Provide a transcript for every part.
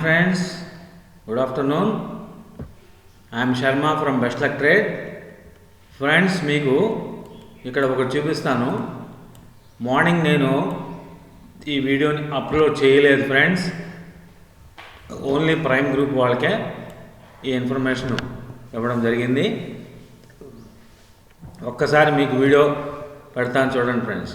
Friends good afternoon I am Sharma from best luck trade friends మీకు ఇక్కడ ఒకటి చూపిస్తాను. మార్నింగ్ నేను ఈ వీడియోని అప్లోడ్ చేయలేదు ఫ్రెండ్స్ ఓన్లీ ప్రైమ్ గ్రూప్ వాళ్ళకే ఈ ఇన్ఫర్మేషన్ ఇవ్వడం జరిగింది. ఒక్కసారి మీకు వీడియో పెడతాను చూడండి friends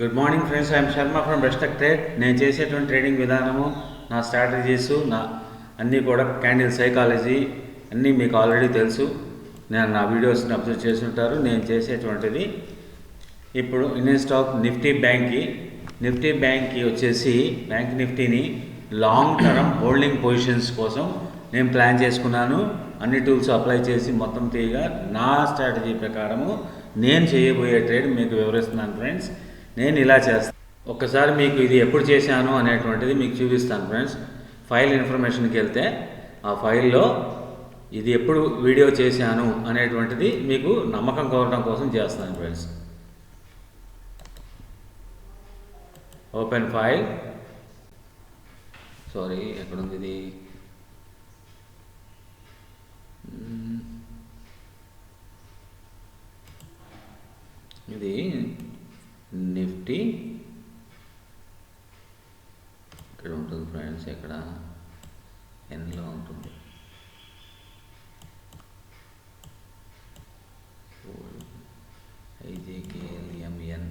good morning friends I am Sharma from best luck trade నేను చేసేటువంటి ట్రేడింగ్ విధానము నా స్ట్రాటజీస్ నా అన్నీ కూడా క్యాండిల్ సైకాలజీ అన్నీ మీకు ఆల్రెడీ తెలుసు. నేను నా వీడియోస్ని అబ్జర్వ్ చేసి ఉంటారు నేను చేసేటువంటిది ఇప్పుడు ఇండియన్ స్టాక్ నిఫ్టీ బ్యాంక్కి నిఫ్టీ బ్యాంక్కి వచ్చేసి బ్యాంక్ నిఫ్టీని లాంగ్ టర్మ్ హోల్డింగ్ పొజిషన్స్ కోసం నేను ప్లాన్ చేసుకున్నాను. అన్ని టూల్స్ అప్లై చేసి మొత్తం తీయగా నా స్ట్రాటజీ ప్రకారము నేను చేయబోయే ట్రేడ్ మీకు వివరిస్తున్నాను ఫ్రెండ్స్ నేను ఇలా చేస్తాను ఒక్కసారి మీకు ఇది ఎప్పుడు చేశాను అనేటువంటిది మీకు చూపిస్తాను ఫ్రెండ్స్. ఫైల్ ఇన్ఫర్మేషన్కి వెళ్తే ఆ ఫైల్లో ఇది ఎప్పుడు వీడియో చేశాను అనేటువంటిది మీకు నమ్మకం కోరడం కోసం చేస్తాను ఫ్రెండ్స్. Open file. సారీ ఎక్కడుంది ఇది? ఇది ఫిఫ్టీ ఇక్కడ ఉంటుంది ఫ్రెండ్స్ ఇక్కడ ఎన్లో ఉంటుంది. ఐజేకేఎల్ఎంఎన్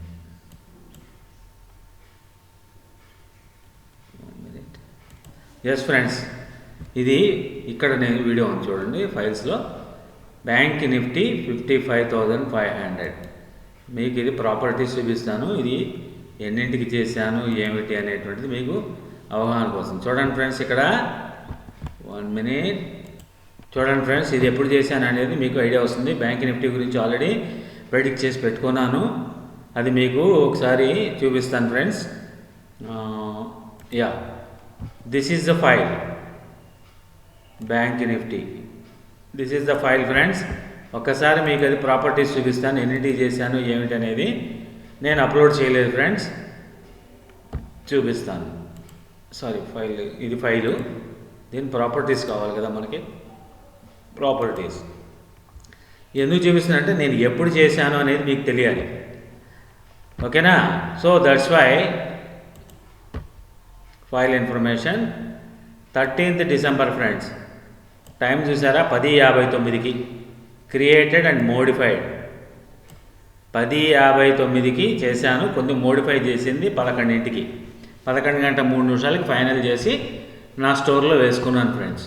ఎస్ ఫ్రెండ్స్ ఇది ఇక్కడ నేను వీడియో ఉంది చూడండి ఫైల్స్లో bank Nifty fifty five thousand five hundred మీకు ఇది ప్రాపర్టీస్ చూపిస్తాను. ఇది ఎన్నింటికి చేశాను ఏమిటి అనేటువంటిది మీకు అవగాహన కోసం. చూడండి ఫ్రెండ్స్ ఇక్కడ వన్ మినిట్ చూడండి ఫ్రెండ్స్ ఇది ఎప్పుడు చేశాను అనేది మీకు ఐడియా వస్తుంది. బ్యాంక్ నిఫ్టీ గురించి ఆల్రెడీ ప్రెడిక్ట్ చేసి పెట్టుకున్నాను. అది మీకు ఒకసారి చూపిస్తాను friends yeah this is the file bank Nifty this is the file friends ఒక్కసారి మీకు అది ప్రాపర్టీస్ చూపిస్తాను ఎన్నిటి చేశాను ఏమిటనేది. నేను అప్లోడ్ చేయలేదు ఫ్రెండ్స్. చూపిస్తాను. సారీ ఫైల్ ఇది ఫైలు. దీని ప్రాపర్టీస్ కావాలి కదా మనకి. ప్రాపర్టీస్. ఎందుకు చూపిస్తున్నా అంటే నేను ఎప్పుడు చేశాను అనేది మీకు తెలియాలి. ఓకేనా? So that's why file information. Thirteenth December friends. Time చూసారా? పది యాభై తొమ్మిదికి. క్రియేటెడ్ అండ్ మోడిఫైడ్ పది యాభై తొమ్మిదికి చేశాను. కొన్ని మోడిఫై చేసింది పదకొండింటికి. పదకొండు గంట మూడు నిమిషాలకి ఫైనల్ చేసి నా స్టోర్లో వేసుకున్నాను ఫ్రెండ్స్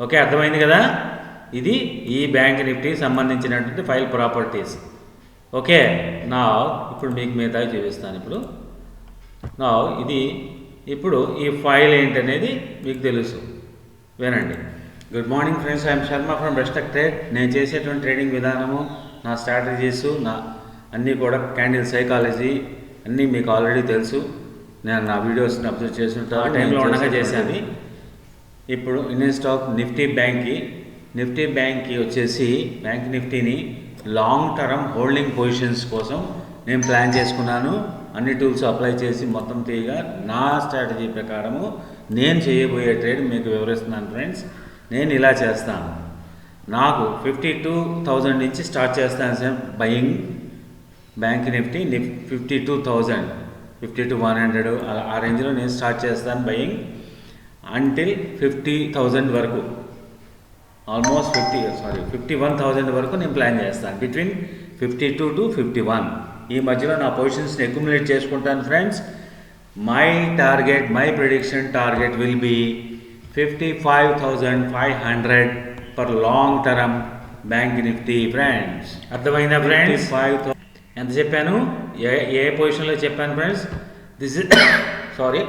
ఓకే అర్థమైంది కదా? ఇది ఈ బ్యాంక్ నిఫ్టీకి సంబంధించినటువంటి ఫైల్ ప్రాపర్టీస్ ఓకే నా ఇప్పుడు మీకు మిగతా చూపిస్తాను ఇప్పుడు. నా ఇది ఇప్పుడు ఈ ఫైల్ ఏంటనేది మీకు తెలుసు. వినండి. Good morning friends I am Sharma from best luck trade నేను చేసేటువంటి ట్రేడింగ్ విధానము నా స్ట్రాటజీస్ నా అన్నీ కూడా క్యాండిల్ సైకాలజీ అన్నీ మీకు ఆల్రెడీ తెలుసు. నేను నా వీడియోస్ని అబ్జర్వ్ చేసి ఉంటాను ఆ టైంలో ఉండగా చేశాను ఇప్పుడు ఇండియన్ స్టాక్ నిఫ్టీ బ్యాంక్కి నిఫ్టీ బ్యాంక్కి వచ్చేసి బ్యాంక్ నిఫ్టీని లాంగ్ టర్మ్ హోల్డింగ్ పొజిషన్స్ కోసం నేను ప్లాన్ చేసుకున్నాను. అన్ని టూల్స్ అప్లై చేసి మొత్తం తీయగా నా స్ట్రాటజీ ప్రకారము నేను చేయబోయే ట్రేడ్ మీకు వివరిస్తున్నాను ఫ్రెండ్స్ నేను ఇలా చేస్తాను. నాకు ఫిఫ్టీ టూ థౌజండ్ నుంచి స్టార్ట్ చేస్తాను sir buying bank Nifty NIRF fifty two thousand fifty two one hundred ఆ రేంజ్లో నేను స్టార్ట్ చేస్తాను బయింగ్ అంటిల్ ఫిఫ్టీ థౌజండ్ వరకు. Almost fifty sorry fifty one thousand వరకు నేను ప్లాన్ చేస్తాను. Between fifty two to fifty one ఈ మధ్యలో నా పొజిషన్స్ని అక్యుములేట్ చేసుకుంటాను friends my target my prediction target will be fifty five thousand five hundred for long term bank Nifty friends అర్థమైందా friends five ఎంత చెప్పాను ఏ ఏ పొజిషన్లో చెప్పాను friends this is sorry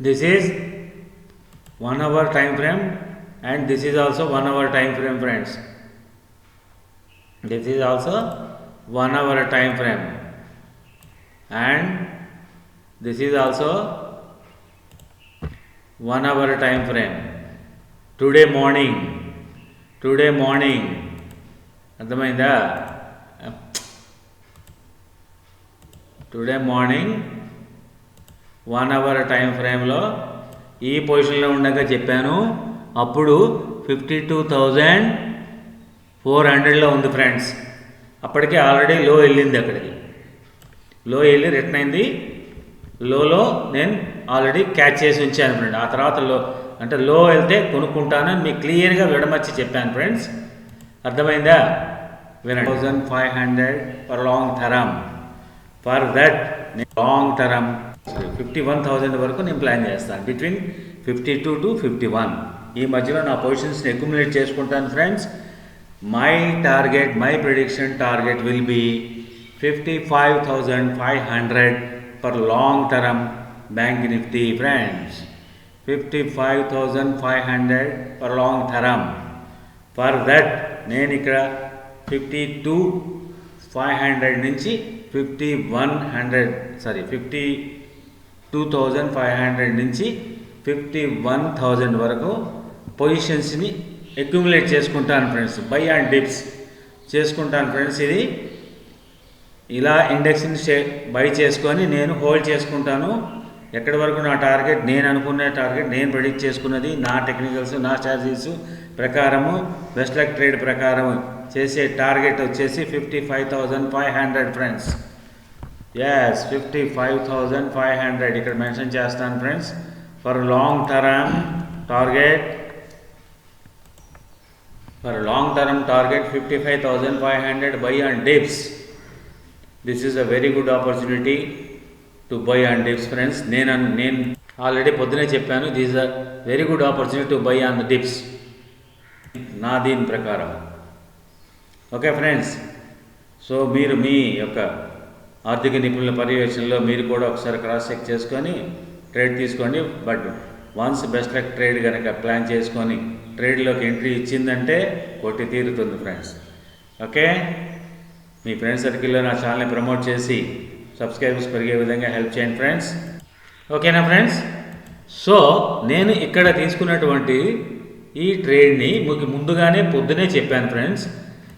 this is one hour time frame and this is also one hour time frame friends this is also one hour time frame and this is also one hour time frame. Today morning. Today morning అర్థమైందా? Today morning one hour time ఫ్రేమ్లో ఈ పొజిషన్లో ఉండగా చెప్పాను. అప్పుడు fifty two thousand four హండ్రెడ్లో ఉంది friends అప్పటికే ఆల్రెడీ లో వెళ్ళింది అక్కడికి. లో వెళ్ళి రిటర్న్ అయింది. లోలో నేను ఆల్రెడీ క్యాచ్ చేసి ఉంచాను ఫ్రెండ్. ఆ తర్వాత లో అంటే లో వెళ్తే కొనుక్కుంటానని మీకు క్లియర్గా విడమర్చి చెప్పాను ఫ్రెండ్స్. అర్థమైందా? వినండి. Thousand five hundred for long term. For that long term fifty one thousand వరకు నేను ప్లాన్ చేస్తాను. Between fifty two to fifty one. ఈ మధ్యలో నా పొజిషన్స్ని అక్యుములేట్ చేసుకుంటాను friends. My target my prediction target will be fifty five thousand five hundred. For long term bank Nifty friends fifty five thousand five hundred for long term for that నేను ఇక్కడ fifty two five hundred నుంచి fifty one hundred sorry fifty two thousand five hundred నుంచి fifty one thousand వరకు పొజిషన్స్ని accumulate చేసుకుంటాను friends buy and dips చేసుకుంటాను friends ఇది ఇలా ఇండెక్స్ని బై చేసుకొని నేను హోల్డ్ చేసుకుంటాను. ఎక్కడి వరకు నా టార్గెట్ నేను అనుకునే టార్గెట్ నేను ప్రెడిక్ట్ చేసుకున్నది నా టెక్నికల్స్ నా స్ట్రాటజీస్ ప్రకారము. బెస్ట్ లక్ ట్రేడ్ ప్రకారం చేసే టార్గెట్ వచ్చేసి fifty five thousand five hundred friends yes fifty five thousand five hundred ఇక్కడ మెన్షన్ చేస్తాను friends for long term target for long term target fifty five thousand five hundred buy and dips this is a very good opportunity to buy and dips friends నేను నేను already పొద్దునే చెప్పాను this a very good opportunity to buy on the dips నా దీని ప్రకారం. Okay friends so మీరు మీ యొక్క ఆర్థిక నిపుణుల పర్యవేక్షణలో మీరు కూడా ఒకసారి క్రాస్ చెక్ చేసుకొని ట్రేడ్ తీసుకోండి. But once best luck trade కనుక ప్లాన్ చేసుకొని ట్రేడ్లోకి ఎంట్రీ ఇచ్చిందంటే కొట్టి తీరుతుంది ఫ్రెండ్స్ ఓకే మీ ఫ్రెండ్స్ సర్కిల్లో నా ఛానల్ని ప్రమోట్ చేసి సబ్స్క్రైబర్స్ పెరిగే విధంగా హెల్ప్ చేయండి ఫ్రెండ్స్ ఓకేనా ఫ్రెండ్స్ సో నేను ఇక్కడ తీసుకున్నటువంటి ఈ ట్రేడ్ని మీకు ముందుగానే పొద్దునే చెప్పాను ఫ్రెండ్స్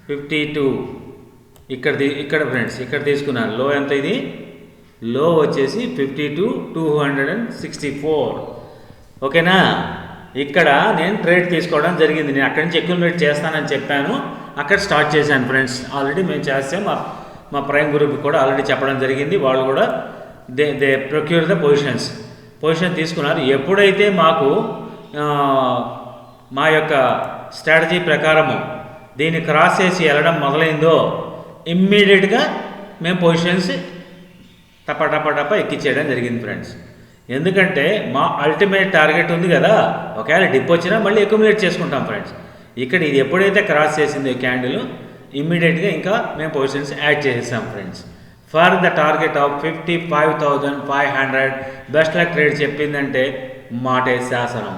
ఫిఫ్టీ టూ ఇక్కడ ఇక్కడ ఫ్రెండ్స్ ఇక్కడ తీసుకున్నాను. లో ఎంత ఇది? లో వచ్చేసి fifty two two hundred and sixty four ఓకేనా ఇక్కడ నేను ట్రేడ్ తీసుకోవడం జరిగింది. నేను అక్కడి నుంచి అక్యుములేట్ చేస్తానని చెప్పాను. అక్కడ స్టార్ట్ చేశాను ఫ్రెండ్స్. ఆల్రెడీ మేము చేస్తాం. మా మా ప్రైమ్ గ్రూప్ కూడా ఆల్రెడీ చెప్పడం జరిగింది. వాళ్ళు కూడా they they procure the positions position తీసుకున్నారు. ఎప్పుడైతే మాకు మా యొక్క స్ట్రాటజీ ప్రకారము దీన్ని క్రాస్ చేసి వెళ్ళడం మొదలైందో ఇమ్మీడియట్గా మేము పొజిషన్స్ టప టప టప ఎక్కించేయడం జరిగింది ఫ్రెండ్స్. ఎందుకంటే మా అల్టిమేట్ టార్గెట్ ఉంది కదా. ఒకవేళ డిప్ వచ్చినా మళ్ళీ అక్యుములేట్ చేసుకుంటాం ఫ్రెండ్స్. ఇక్కడ ఇది ఎప్పుడైతే క్రాస్ చేసిందో ఈ క్యాండిల్ ఇమ్మీడియట్గా ఇంకా మేము పొజిషన్స్ యాడ్ చేసేసాం friends for the target of fifty five thousand five hundred best luck trade చెప్పిందంటే మాటే శాసనం.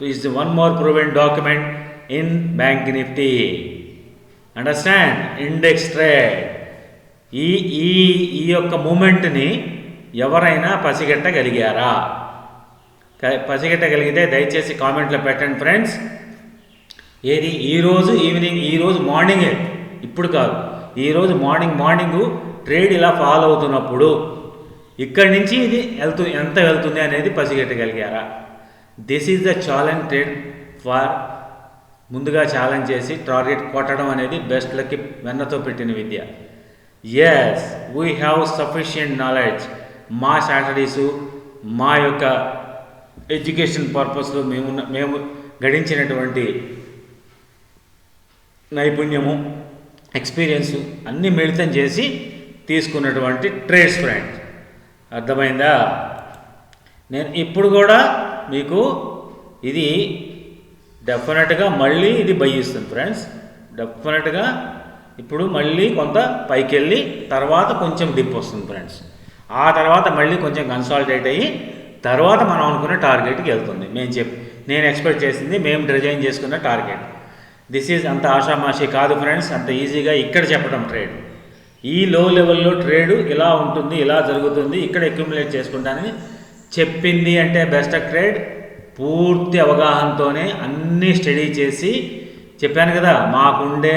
Is one more proven document in bank Nifty understand index trade ఈ ఈ ఈ యొక్క మూమెంట్ని ఎవరైనా పసిగట్టగలిగారా? పసిగట్టగలిగితే దయచేసి కామెంట్లో పెట్టండి ఫ్రెండ్స్ ఏది? ఈరోజు ఈవినింగ్ ఈరోజు మార్నింగే ఇప్పుడు కాదు. ఈరోజు మార్నింగ్ మార్నింగ్ ట్రేడ్ ఇలా ఫాలో అవుతున్నప్పుడు ఇక్కడి నుంచి ఇది వెళ్తూ ఎంత వెళ్తుంది అనేది పసిగట్టగలిగారా? This is the challenge trade for ముందుగా ఛాలెంజ్ చేసి టార్గెట్ కొట్టడం అనేది బెస్ట్ లక్కి వెన్నతో పెట్టిన విద్య. Yes we have sufficient knowledge మా స్ట్రాటజీసు మా యొక్క ఎడ్యుకేషన్ పర్పస్లో మేము మేము గడించినటువంటి నైపుణ్యము ఎక్స్పీరియన్సు అన్నీ మిళితం చేసి తీసుకున్నటువంటి ట్రేడ్స్ ఫ్రెండ్స్ అర్థమైందా? నేను ఇప్పుడు కూడా మీకు ఇది డెఫినెట్గా మళ్ళీ ఇది బై ఇస్తుంది ఫ్రెండ్స్. డెఫినెట్గా ఇప్పుడు మళ్ళీ కొంత పైకి వెళ్ళి తర్వాత కొంచెం డిప్ వస్తుంది ఫ్రెండ్స్. ఆ తర్వాత మళ్ళీ కొంచెం కన్సాలిడేట్ అయ్యి తర్వాత మనం అనుకున్న టార్గెట్కి వెళ్తుంది. మేము చెప్ నేను ఎక్స్పెక్ట్ చేసింది మేము డిజైన్ చేసుకున్న టార్గెట్ దిస్ ఈజ్ అంత ఆషామాషి కాదు ఫ్రెండ్స్ అంత ఈజీగా ఇక్కడ చెప్పడం ట్రేడ్ ఈ లో లెవెల్లో ట్రేడ్ ఇలా ఉంటుంది ఇలా జరుగుతుంది ఇక్కడ అక్యుములేట్ చేసుకుంటానని చెప్పింది అంటే బెస్ట్ ట్రేడ్ పూర్తి అవగాహనతోనే అన్నీ స్టడీ చేసి చెప్పాను కదా మాకుండే